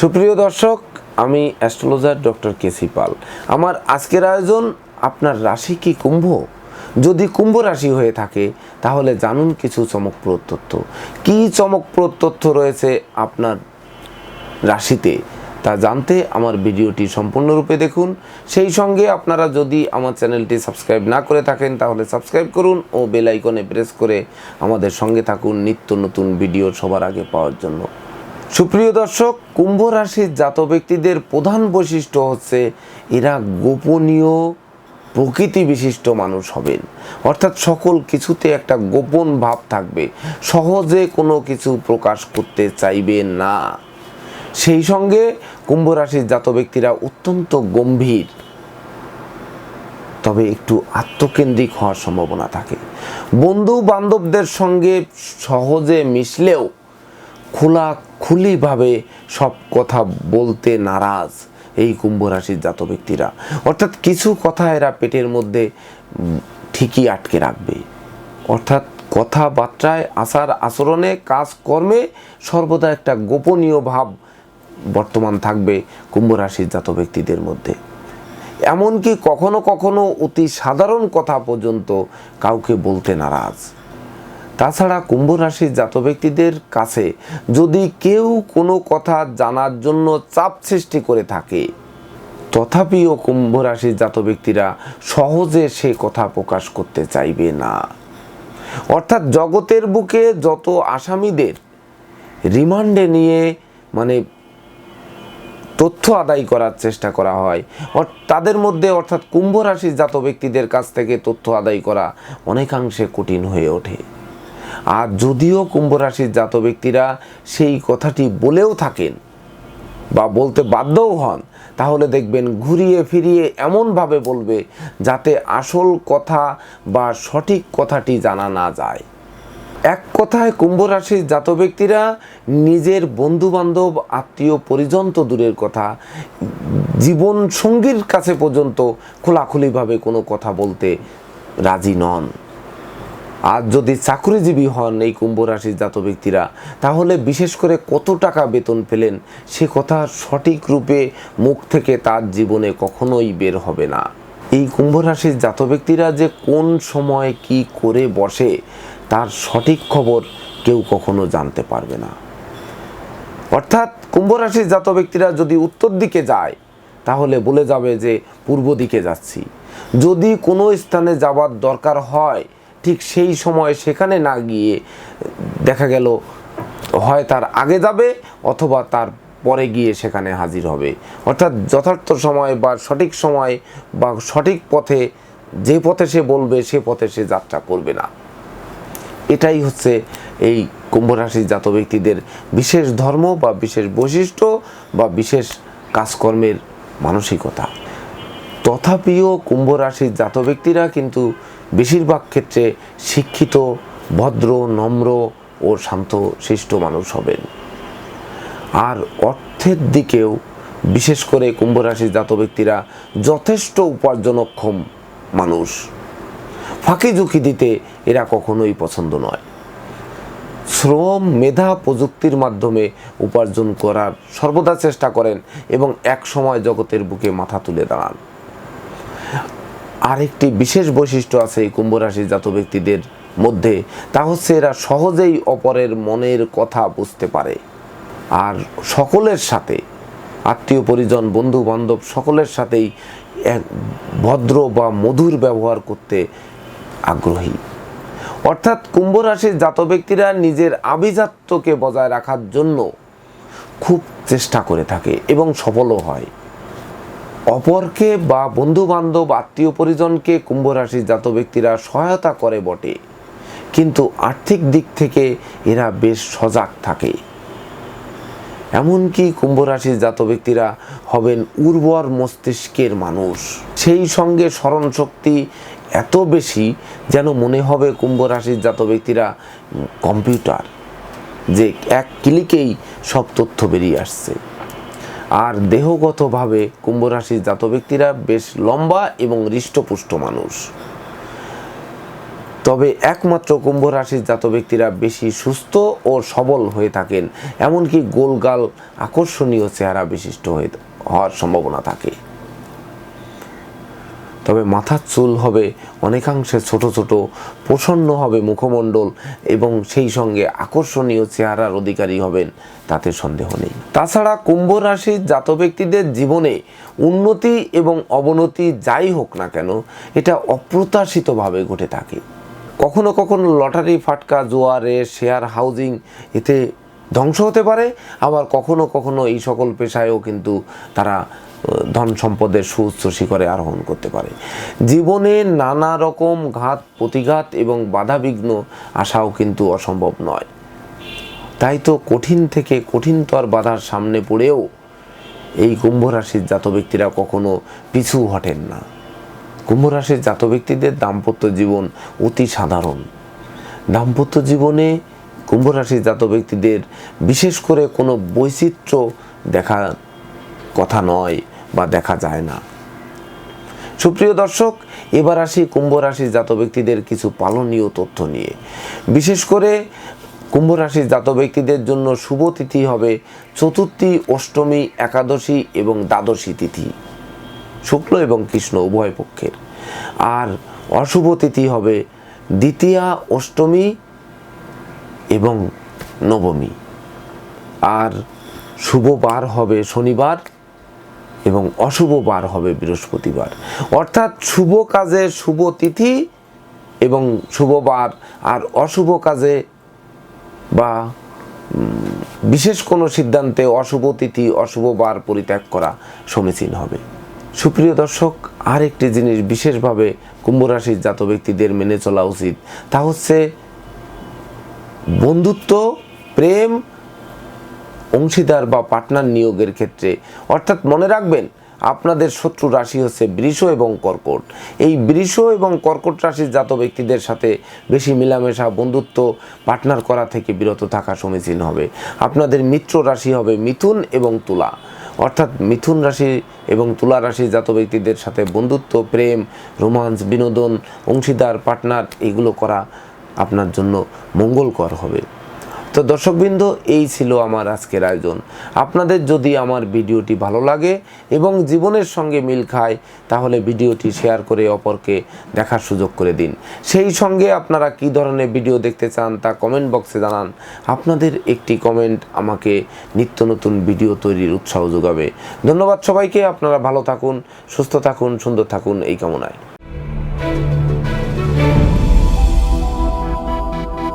সুপ্রিয় দর্শক, আমি অ্যাস্ট্রোলজার ডক্টর কেসি পাল। আমার আজকের আয়োজন, আপনার রাশি কি কুম্ভ? যদি কুম্ভ রাশি হয়ে থাকে, তাহলে জানুন কিছু চমকপ্রদ তথ্য। কী চমকপ্রদ তথ্য রয়েছে আপনার রাশিতে, তা জানতে আমার ভিডিওটি সম্পূর্ণরূপে দেখুন। সেই সঙ্গে আপনারা যদি আমার চ্যানেলটি সাবস্ক্রাইব না করে থাকেন, তাহলে সাবস্ক্রাইব করুন ও বেল আইকনে প্রেস করে আমাদের সঙ্গে থাকুন নিত্য নতুন ভিডিও সবার আগে পাওয়ার জন্য। সুপ্রিয় দর্শক, কুম্ভ রাশির জাত ব্যক্তিদের প্রধান বৈশিষ্ট্য হচ্ছে এরা গোপনীয় প্রকৃতি বিশিষ্ট মানুষ হবেন। অর্থাৎ সকল কিছুতে একটা গোপন ভাব থাকবে। সহজে কোনো কিছু প্রকাশ করতে চাইবে না। সেই সঙ্গে কুম্ভ রাশির জাত ব্যক্তিরা অত্যন্ত গম্ভীর। তবে একটু আত্মকেন্দ্রিক হওয়ার সম্ভাবনা থাকে। বন্ধু বান্ধবদের সঙ্গে সহজে মিশলেও খোলা খুলিভাবে সব কথা বলতে নারাজ এই কুম্ভ রাশির জাত ব্যক্তিরা। অর্থাৎ কিছু কথা এরা পেটের মধ্যে ঠিকই আটকে রাখবে। অর্থাৎ কথাবার্তায়, আচার আচরণে, কাজকর্মে সর্বদা একটা গোপনীয় ভাব বর্তমান থাকবে কুম্ভ রাশির জাত ব্যক্তিদের মধ্যে। এমনকি কখনো কখনো অতি সাধারণ কথা পর্যন্ত কাউকে বলতে নারাজ। তাছাড়া কুম্ভ রাশির জাত ব্যক্তিদের কাছে যদি কেউ কোনো কথা জানার জন্য চাপ সৃষ্টি করে থাকে, তথাপিও কুম্ভ রাশির জাত ব্যক্তিরা সহজে সে কথা প্রকাশ করতে চাইবে না। অর্থাৎ জগতের বুকে যত আসামিদের রিমান্ডে নিয়ে মানে তথ্য আদায় করার চেষ্টা করা হয় তাদের মধ্যে, অর্থাৎ কুম্ভ রাশির জাত ব্যক্তিদের কাছ থেকে তথ্য আদায় করা অনেকাংশে কঠিন হয়ে ওঠে। আর যদিও কুম্ভ রাশির জাত ব্যক্তিরা সেই কথাটি বলেও থাকেন বা বলতে বাধ্যও হন, তাহলে দেখবেন ঘুরিয়ে ফিরিয়ে এমনভাবে বলবে যাতে আসল কথা বা সঠিক কথাটি জানা না যায়। এক কথায় কুম্ভ রাশির জাত ব্যক্তিরা নিজের বন্ধু বান্ধব আত্মীয়, পরিজন তো দূরের কথা, জীবন সঙ্গীর কাছে পর্যন্ত খোলাখুলিভাবে কোনো কথা বলতে রাজি নন। আর যদি চাকরিজীবী হন এই কুম্ভ রাশির জাত ব্যক্তিরা, তাহলে বিশেষ করে কত টাকা বেতন পেলেন সে কথা সঠিক রূপে মুখ থেকে তার জীবনে কখনোই বের হবে না। এই কুম্ভ রাশির জাত ব্যক্তিরা যে কোন সময় কি করে বসে, তার সঠিক খবর কেউ কখনো জানতে পারবে না। অর্থাৎ কুম্ভ রাশির জাত ব্যক্তিরা যদি উত্তর দিকে যায়, তাহলে বলে যাবে যে পূর্ব দিকে যাচ্ছি। যদি কোনো স্থানে যাবার দরকার হয় ঠিক সেই সময় সেখানে না গিয়ে দেখা গেল, হয় তার আগে যাবে অথবা তার পরে গিয়ে সেখানে হাজির হবে। অর্থাৎ যথার্থ সময় বা সঠিক সময় বা সঠিক পথে, যে পথে সে বলবে সে পথে সে যাত্রা করবে না। এটাই হচ্ছে এই কুম্ভ রাশির জাত ব্যক্তিদের বিশেষ ধর্ম বা বিশেষ বৈশিষ্ট্য বা বিশেষ কাজকর্মের মানসিকতা। তথাপিও কুম্ভ রাশির জাত ব্যক্তিরা কিন্তু বেশিরভাগ ক্ষেত্রে শিক্ষিত, ভদ্র, নম্র ও শান্ত শিষ্ট মানুষ হবেন। আর অর্থের দিকেও, বিশেষ করে কুম্ভ রাশির জাত ব্যক্তিরা যথেষ্ট উপার্জনক্ষম মানুষ। ফাঁকি ঝুঁকি দিতে এরা কখনোই পছন্দ নয়। শ্রম, মেধা প্রযুক্তির মাধ্যমে উপার্জন করার সর্বদা চেষ্টা করেন এবং এক সময় জগতের বুকে মাথা তুলে দাঁড়ান। আরেকটি বিশেষ বৈশিষ্ট্য আছে এই কুম্ভ রাশির জাত ব্যক্তিদের মধ্যে। তা হচ্ছে এরা সহজেই অপরের মনের কথা বুঝতে পারে। আর সকলের সাথে, আত্মীয়, পরিজন বন্ধু বান্ধব সকলের সাথেই এক ভদ্র বা মধুর ব্যবহার করতে আগ্রহী। অর্থাৎ কুম্ভ রাশির জাত ব্যক্তিরা নিজের আভিজাত্যকে বজায় রাখার জন্য খুব চেষ্টা করে থাকে এবং সফলও হয়। অপরকে বা বন্ধু বান্ধব আত্মীয় পরিজনকে কুম্ভ রাশির জাত ব্যক্তিরা সহায়তা করে বটে। কিন্তু আর্থিক দিক থেকে এরা বেশ সজাগ থাকে। এমনকি কুম্ভ রাশির জাত ব্যক্তিরা হবেন উর্বর মস্তিষ্কের মানুষ। সেই সঙ্গে স্মরণ শক্তি এত বেশি যেন মনে হবে কুম্ভ রাশির জাত ব্যক্তিরা কম্পিউটার, যে এক ক্লিকেই সব তথ্য বেরিয়ে আসছে। আর দেহগতভাবে কুম্ভ রাশির জাত ব্যক্তিরা বেশ লম্বা এবং হৃষ্টপুষ্ট মানুষ। তবে একমাত্র কুম্ভ রাশির জাত ব্যক্তিরা বেশি সুস্থ ও সবল হয়ে থাকেন, এমনকি গোলগাল আকর্ষণীয় চেহারা বিশিষ্ট হয়ে হওয়ার সম্ভাবনা থাকে। তবে মাথার চুল হবে, অনেকাংশে ছোট ছোট, প্রসন্ন হবে মুখমণ্ডল এবং সেই সঙ্গে আকর্ষণীয় চেহারার অধিকারী হবেন, তাতে সন্দেহ নেই। তাছাড়া কুম্ভ রাশির জাত ব্যক্তিদের জীবনে উন্নতি এবং অবনতি যাই হোক না কেন, এটা অপ্রত্যাশিতভাবে ঘটে থাকে। কখনো কখনো লটারি, ফাটকা, জোয়ারে শেয়ার হাউজিং এতে ধ্বংস হতে পারে, আবার কখনো কখনো এই সকল পেশায়ও কিন্তু তারা ধন সম্পদের সুউচ্চ শিখরে আরোহণ করতে পারে। জীবনে নানা রকম ঘাত, প্রতিঘাত এবং বাধাবিঘ্ন আসাও কিন্তু অসম্ভব নয়। তাই তো কঠিন থেকে কঠিনতর বাধার সামনে পড়েও এই কুম্ভ রাশির জাত ব্যক্তিরা কখনো পিছু হটেন না। কুম্ভ রাশির জাত ব্যক্তিদের দাম্পত্য জীবন অতি সাধারণ। দাম্পত্য জীবনে কুম্ভ রাশির জাত ব্যক্তিদের বিশেষ করে কোনো বৈচিত্র্য দেখা কথা নয়। বা দেখা যায় না। সুপ্রিয় দর্শক, এবার আসি কুম্ভ রাশির জাত ব্যক্তিদের কিছু পালনীয় তথ্য নিয়ে। বিশেষ করে কুম্ভ রাশির জাত ব্যক্তিদের জন্য শুভ তিথি হবে চতুর্থী, অষ্টমী, একাদশী এবং দ্বাদশী তিথি। শুক্ল এবং কৃষ্ণ উভয় পক্ষের। আর অশুভ তিথি হবে দ্বিতীয়া, অষ্টমী এবং নবমী। আর শুভ বার হবে শনিবার এবং অশুভ বার হবে বৃহস্পতিবার। অর্থাৎ শুভ কাজে শুভ তিথি এবং শুভ বার আর অশুভ কাজে বা বিশেষ কোনো সিদ্ধান্তে অশুভ তিথি, অশুভ বার পরিত্যাগ করা সমীচীন হবে। সুপ্রিয় দর্শক আর একটি জিনিস বিশেষভাবে কুম্ভ রাশির জাত ব্যক্তিদের মেনে চলা উচিত, তা হচ্ছে বন্ধুত্ব, প্রেম অংশীদার বা পার্টনার নিয়োগের ক্ষেত্রে। অর্থাৎ মনে রাখবেন, আপনাদের শত্রু রাশি হচ্ছে বৃষ এবং কর্কট। এই বৃষ এবং কর্কট রাশির জাত ব্যক্তিদের সাথে বেশি মেলামেশা, বন্ধুত্ব, পার্টনার করা থেকে বিরত থাকা সমীচীন হবে। আপনাদের মিত্র রাশি হবে মিথুন এবং তুলা। অর্থাৎ মিথুন রাশি এবং তুলা রাশির জাত ব্যক্তিদের সাথে বন্ধুত্ব, প্রেম, রোমান্স, বিনোদন, অংশীদার, পার্টনার, এগুলো করা আপনার জন্য মঙ্গলকর হবে। তো দর্শকবৃন্দ, এই ছিল আমার আজকের আয়োজন। আপনাদের যদি আমার ভিডিওটি ভালো লাগে এবং জীবনের সঙ্গে মিল খায়, তাহলে ভিডিওটি শেয়ার করে অপরকে দেখার সুযোগ করে দিন। সেই সঙ্গে আপনারা কি ধরনের ভিডিও দেখতে চান, তা কমেন্ট বক্সে জানান। আপনাদের একটি কমেন্ট আমাকে নিত্য নতুন ভিডিও তৈরির উৎসাহ যোগাবে। ধন্যবাদ সবাইকে, আপনারা ভালো থাকুন, সুস্থ থাকুন, সুন্দর থাকুন, এই কামনায়।